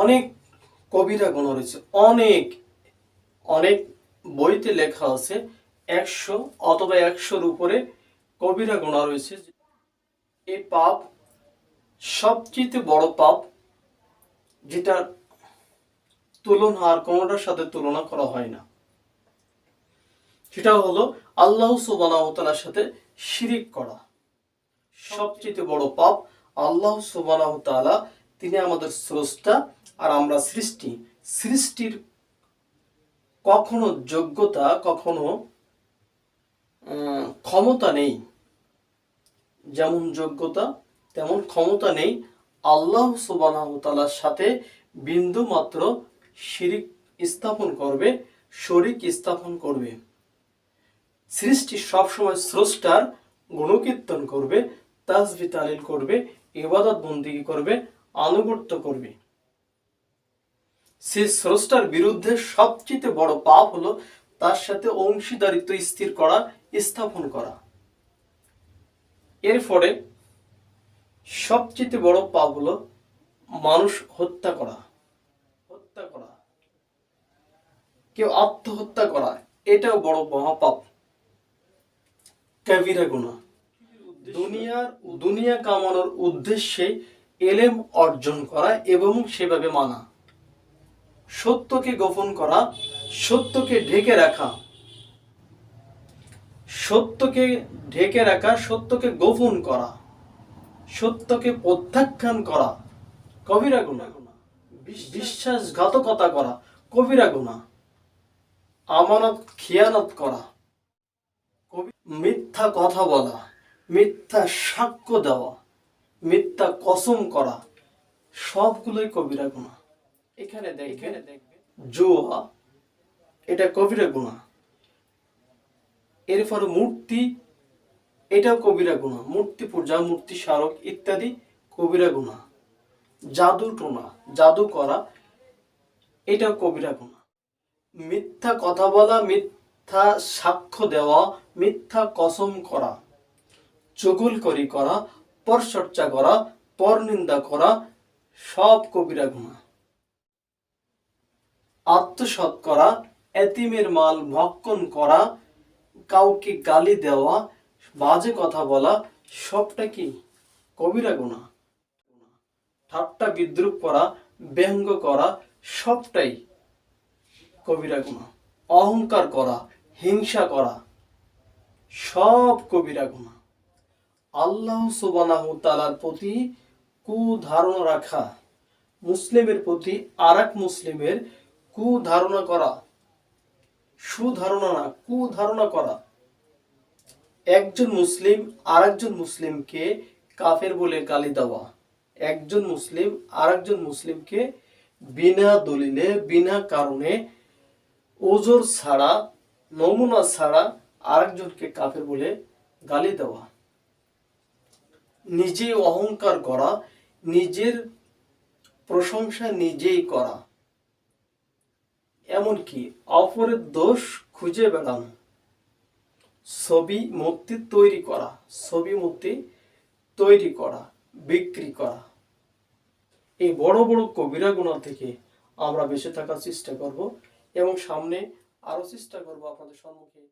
অনেক কবিরা গুণ রয়েছে। অনেক অনেক বইতে লেখা আছে, একশো অথবা একশোর উপরে কবিরা গোনা রয়েছে। এই পাপ সবচেয়ে বড় পাপ, যেটা তুলনা আর কোনোটার সাথে তুলনা করা হয় না। সেটা হলো আল্লাহ সুবানাহতালার সাথে শিরিক করা। সবচেয়ে বড় পাপ, আল্লাহ সুবানাহ তাআলা, তিনি আমাদের স্রষ্টা আর আমরা সৃষ্টি। সৃষ্টির কখনো যোগ্যতা, কখনো ক্ষমতা নেই। যেমন যোগ্যতা, তেমন ক্ষমতা নেই। আল্লাহ সুবানাহ তাআলার সাথে বিন্দু মাত্র শিরিক স্থাপন করবে, শরিক স্থাপন করবে। সৃষ্টি সবসময় স্রষ্টার গুণকীর্তন করবে, তাজবি তালিল করবে, ইবাদত বন্দিগি করবে, আনুগত্য করবে। সে স্রষ্টার বিরুদ্ধে সবচেয়ে বড় পাপ হলো তার সাথে অংশীদারিত্ব স্থির করা, স্থাপন করা। এর ফলে সবচেয়ে বড় পাপ হলো মানুষ হত্যা করা। হত্যা করা। কেউ আত্মহত্যা করা, এটাও বড় মহাপাপ। কাবিরা গুনাহ দুনিয়ার, দুনিয়া কামানোর উদ্দেশ্যে এলেম অর্জন করা এবং সেভাবে মানা। সত্যকে গোপন করা, সত্যকে ঢেকে রাখা। সত্যকে ঢেকে রাখা, সত্যকে গোপন করা, সত্যকে প্রত্যাখ্যান করা, কবিরা গুণা বিশ্বাসঘাতকতা করা, কবিরা গুণা, আমানত, খিয়ানত করা মিথ্যা কথা বলা, মিথ্যা সাক্ষ্য দেওয়া, মিথ্যা কসম করা, সবগুলোই কবিরা গুণা। এখানে দেখ এখানে দেখবে। জুয়া এটা কবিরা গুণা এরপরে মূর্তি এটাও কবিরা গুণা মূর্তি পূজা মূর্তি স্মারক ইত্যাদি কবিরা গুণা জাদু টোনা জাদু করা এটাও কবিরা গুণা মিথ্যা কথা বলা মিথ্যা সাক্ষ্য দেওয়া মিথ্যা কসম করা চগুলকরি করা পরচর্চা করা পরনিন্দা করা সব কবিরা গুণা আত্মসৎ করা, এতিমের মাল ভক্ষণ করা, কাউকে গালি দেওয়া, বাজে কথা বলা, সবটা কি কবিরা গুণা ঠাট্টা বিদ্রুপ করা, ব্যঙ্গ করা, সবটাই কবিরা গুণা অহংকার করা, হিংসা করা, সব কবিরা গুণা আল্লাহ সুবানাহু তালার প্রতি কুধারণা রাখা, মুসলিমের প্রতি আর মুসলিমের কুধারণা করা। সুধারণা না, কুধারণা করা। একজন মুসলিম আরেকজন মুসলিমকে কাফের বলে গালি দেওয়া। একজন মুসলিম আরেকজন মুসলিমকে বিনা দলিলে, বিনা কারণে ওজোর ছাড়া, নমুনা ছাড়া আরেকজনকে কাফের বলে গালি দেওয়া। নিজে অহংকার করা, নিজের প্রশংসা নিজেই করা। এমনকি অপরের দোষ খুঁজে বেড়ানো। ছবি মূর্তি তৈরি করা, ছবি মূর্তি তৈরি করা, বিক্রি করা। এই বড় বড় কবিরা গুণা থেকে আমরা বেঁচে থাকার চেষ্টা করব এবং সামনে আরও চেষ্টা করব আপনাদের সম্মুখে